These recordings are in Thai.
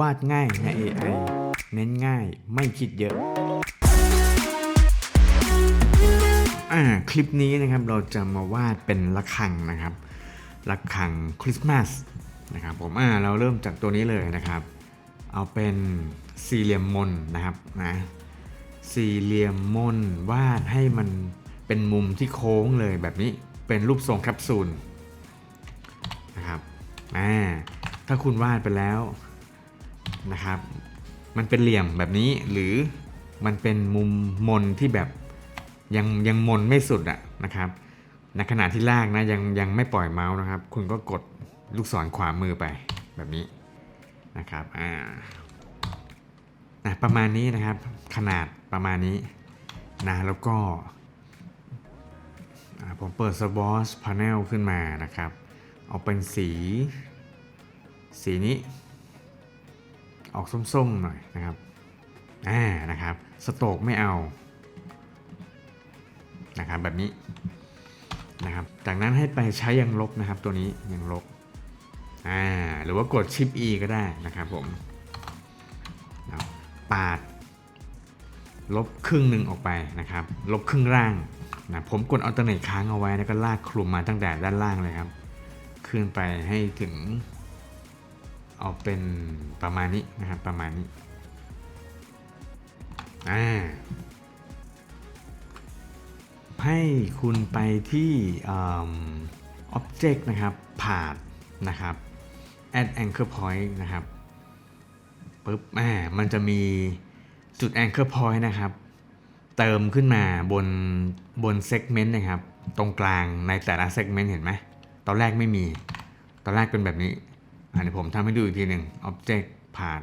วาดง่ายใน AI เน้นง่ายไม่คิดเยอะ อ่าคลิปนี้นะครับเราจะมาวาดเป็นระฆังนะครับระฆังคริสต์มาสนะครับผมอ่าเราเริ่มจากตัวนี้เลยนะครับ เอาเป็นสี่เหลี่ยมมนนะครับนะสี่เหลี่ยมมนวาดให้มันเป็นมุมที่โค้งเลยแบบนี้เป็นรูปทรงแคปซูลนะครับอ่าถ้าคุณวาดไปแล้ว นะครับ มันเป็นเหลี่ยมแบบนี้หรือมันเป็นมุมมนที่แบบยังยังมนไม่สุดอะนะครับในขณะที่ลากนะยังยังไม่ปล่อยเมาส์นะครับ คุณก็กดลูกศรขวามือไปแบบนี้นะครับอ่านะประมาณนี้นะครับ ขนาดประมาณนี้นะแล้วก็อ่าผมเปิด Swatch Panel ขึ้นมานะครับ เอาเป็นสี สีนี้ ออกส้มๆหน่อยนะครับอ่านะครับสโตกไม่เอานะครับแบบนี้นะครับจากนั้นให้ไปใช้ยังลบนะครับตัวนี้ยังลบอ่าหรือว่ากดชิป E ก็ได้นะครับผมปาด ลบครึ่งหนึ่งออกไปนะครับ ลบครึ่งล่างนะผมกดอัลเทอร์เนทค้างเอาไว้แล้วก็ลากคลุมมาตั้งแต่ด้านล่างเลยครับ ขึ้นไปให้ถึง เอาเป็นประมาณนี้นะครับประมาณนี้อ่าให้คุณไปที่อืม object นะครับผ่านนะครับ add anchor point นะครับปุ๊บอ่ามันจะมีจุด anchor point นะครับ เติมขึ้นมาบนบน segment นะครับ ตรงกลางในแต่ละ segment เห็นไหมตอนแรกไม่มี ตอนแรกเป็นแบบนี้ อันนี้ผมทำให้ดูอีกทีหนึ่ง object ผ่าน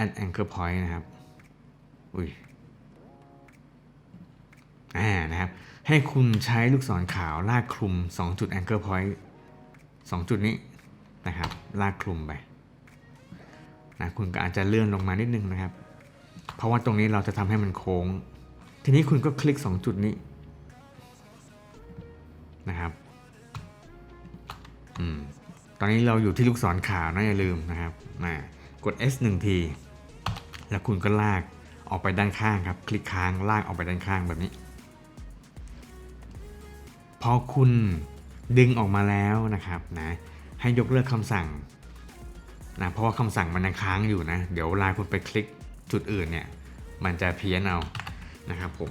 add anchor point นะครับ อุ้ยอ่านะครับ ให้คุณใช้ลูกศรขาวลากคลุม 2 จุด anchor point 2 จุดนี้นะครับ ลากคลุมไปนะคุณก็อาจจะเลื่อนลงมานิดนึงนะครับ เพราะว่าตรงนี้เราจะทำให้มันโค้ง ทีนี้คุณก็คลิก 2 จุดนี้นะครับ อืม ตอนนี้เราอยู่ที่ลูกศรขาวนะอย่าลืมนะครับมากด S 1 ที แล้วคุณก็ลากออกไปด้านข้างครับ คลิกค้างลากออกไปด้านข้างแบบนี้ พอคุณดึงออกมาแล้วนะครับนะให้ยกเลิกคำสั่งนะเพราะว่าคำสั่งมันยังค้างอยู่นะ เดี๋ยวเวลาคุณไปคลิกจุดอื่นเนี่ย มันจะเพี้ยนเอานะครับผม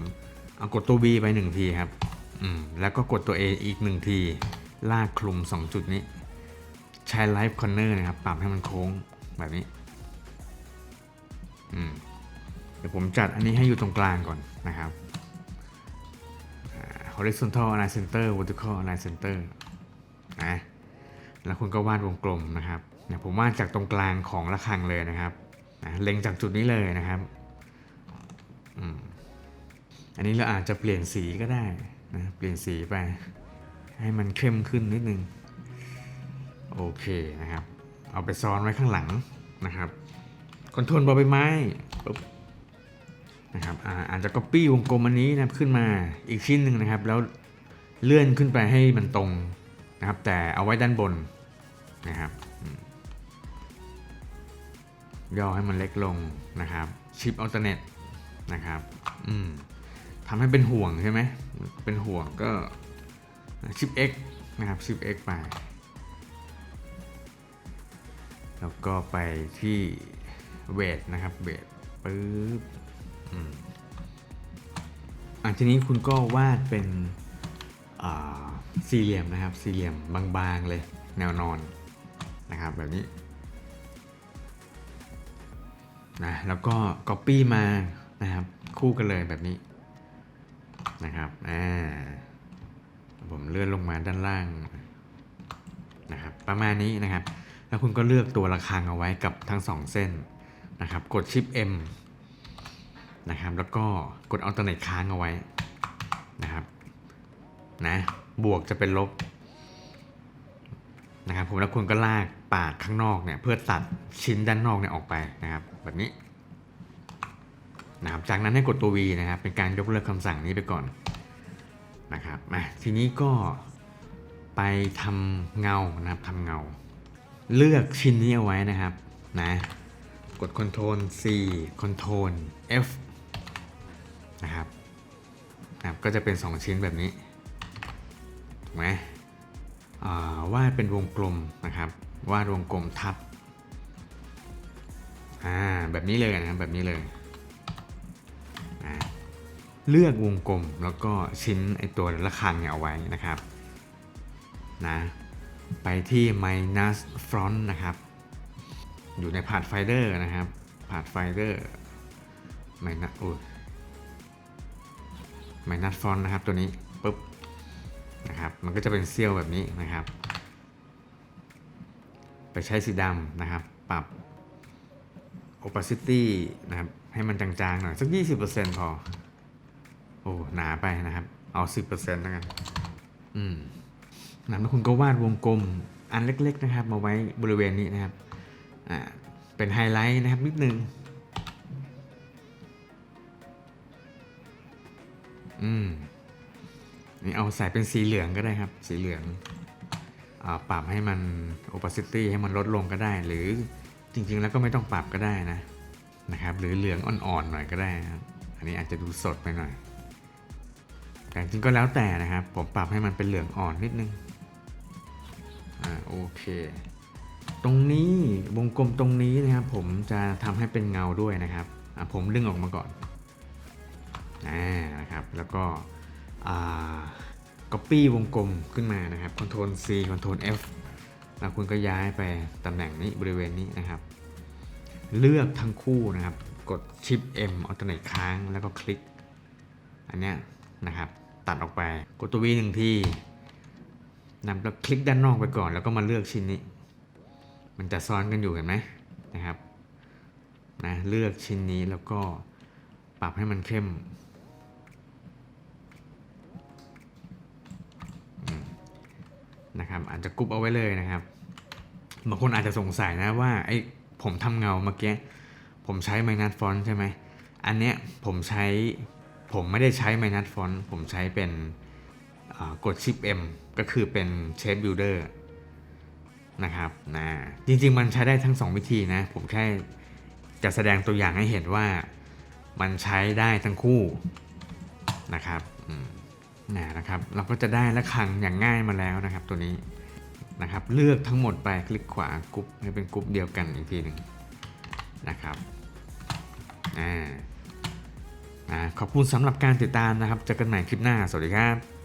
เอากดตัว V ไปหนึ่งทีครับ อืม แล้วก็กดตัว A อีกหนึ่งที ลากคลุม 2 จุดนี้ ใช้ไลฟ์คอนเนอร์นะครับ ปรับให้มันโค้งแบบนี้อืมเดี๋ยวผมจัดอันนี้ให้อยู่ตรงกลางก่อนนะครับอ่า horizontal align center vertical align center นะแล้วคุณก็วาดวงกลมนะครับเนี่ยผมวาดจากตรงกลางของระฆังเลยนะครับนะเล็งจากจุดนี้เลยนะครับอืมอันนี้เราอาจจะเปลี่ยนสีก็ได้นะเปลี่ยนสีไป ให้มันเข้มขึ้นนิดนึง โอเคนะครับ เอาไปซ้อนไว้ข้างหลังนะครับคอนโทรลบอใบไม้ปุ๊บนะครับอาอาจจะ copy วงกลมอันนี้นะครับขึ้นมาอีกชิ้นหนึ่งนะครับ แล้วเลื่อนขึ้นไปให้มันตรงนะครับ แต่เอาไว้ด้านบนนะครับย่อให้มันเล็กลงนะครับชิปอัลเทอร์เนทนะครับอืมทำให้เป็นห่วงใช่ไหมเป็นห่วงก็ชิป X นะครับชิป X ไป แล้วก็ไปที่เวทนะครับเวทปึ๊บอืมอะทีนี้คุณก็วาดเป็นสี่เหลี่ยมนะครับ สี่เหลี่ยมบางๆเลยแนวนอนนะครับแบบนี้นะแล้วก็ Copy มานะครับคู่กันเลยแบบนี้นะครับอ่าผมเลื่อนลงมาด้านล่างนะครับประมาณนี้นะครับ แล้วคุณก็เลือกตัวระฆังเอาไว้กับทั้ง 2 เส้นนะครับ กดชิป M นะครับ แล้วก็กดอัลเทอร์เนทค้างเอาไว้นะครับนะบวกจะเป็นลบนะครับผมแล้วคุณก็ลากปาดข้างนอกเนี่ยเพื่อตัดชิ้นด้านนอกเนี่ยออกไปนะครับ แบบนี้นะครับจากนั้นให้กดตัว V นะครับ เป็นการยกเลิกคำสั่งนี้ไปก่อนนะครับมาทีนี้ก็ไปทำเงานะครับทำเงา เลือกชิ้นนี้เอาไว้นะครับนะกด Ctrl C Ctrl F นะครับนะครับ ก็จะเป็น 2 ชิ้นแบบนี้ถูกไหมวาดเป็นวงกลมนะครับวาดวงกลมทับอ่าแบบนี้เลยนะครับแบบนี้เลยเลือกวงกลมแล้วก็ชิ้นไอตัวระฆังเนี่ยเอาไว้นะครับนะ ไปที่ minus front นะครับ อยู่ในพาดไฟเดอร์นะครับพาดไฟเดอร์ minus โอ้ minus front นะครับตัวนี้ปุ๊บนะครับ มันก็จะเป็นเซี่ยวแบบนี้นะครับ ไปใช้สีดำนะครับ ปรับ opacity นะครับ ให้มันจางๆหน่อย สัก 20%พอ โอ้ หนาไปนะครับ เอา 10%แล้วกัน อืม นะแล้วคุณก็วาดวงกลมอันเล็กๆนะครับ มาไว้บริเวณนี้นะครับอ่าเป็นไฮไลท์นะครับนิดนึงอืมนี่เอาใส่เป็นสีเหลืองก็ได้ครับ สีเหลืองอปรับให้มัน opacity ให้มันลดลงก็ได้ หรือจริงๆแล้วก็ไม่ต้องปรับก็ได้นะนะครับ หรือเหลืองอ่อนๆหน่อยก็ได้ครับอันนี้อาจจะดูสดไปหน่อย แต่จริงๆก็แล้วแต่นะครับ ผมปรับให้มันเป็นเหลืองอ่อนนิดนึง โอเค ตรงนี้วงกลมตรงนี้นะครับ ผมจะทำให้เป็นเงาด้วยนะครับผมดึงออกมาก่อนอ่านะครับ แล้วก็อ่า copy วงกลมขึ้นมานะครับ Ctrl C Ctrl F แล้วคุณก็ย้ายไปตำแหน่งนี้บริเวณนี้นะครับ เลือกทั้งคู่นะครับ กด Shift M alternate ค้างแล้วก็คลิก อันเนี้ยนะครับ ตัดออกไป กดตัว V หนึ่งที นำแล้วคลิกด้านนอกไปก่อน แล้วก็มาเลือกชิ้นนี้ มันจะซ้อนกันอยู่เห็นไหมนะครับนะเลือกชิ้นนี้แล้วก็ปรับให้มันเข้มนะครับอาจจะกรุ๊ปเอาไว้เลยนะครับบางคนอาจจะสงสัยนะว่าไอ้ผมทำเงาเมื่อกี้ผมใช้ไมนัสฟอนต์ใช่ไหมอันเนี้ยผมใช้ผมไม่ได้ใช้ไมนัสฟอนต์ผมใช้เป็น กดชิป M ก็คือเป็นเชฟบิลเดอร์นะครับนะจริง ๆ มันใช้ได้ทั้ง 2 วิธีนะ ผมแค่จะแสดงตัวอย่างให้เห็นว่ามันใช้ได้ทั้งคู่นะครับนะนะครับเราก็จะได้ละครังอย่างง่ายมาแล้วนะครับตัวนี้นะครับ เลือกทั้งหมดไปคลิกขวากรุ๊ปให้เป็นกรุ๊ปเดียวกันอีกทีหนึ่งนะครับอ่าอ่าขอบคุณสำหรับการติดตามนะครับเจอกันใหม่คลิปหน้า สวัสดีครับ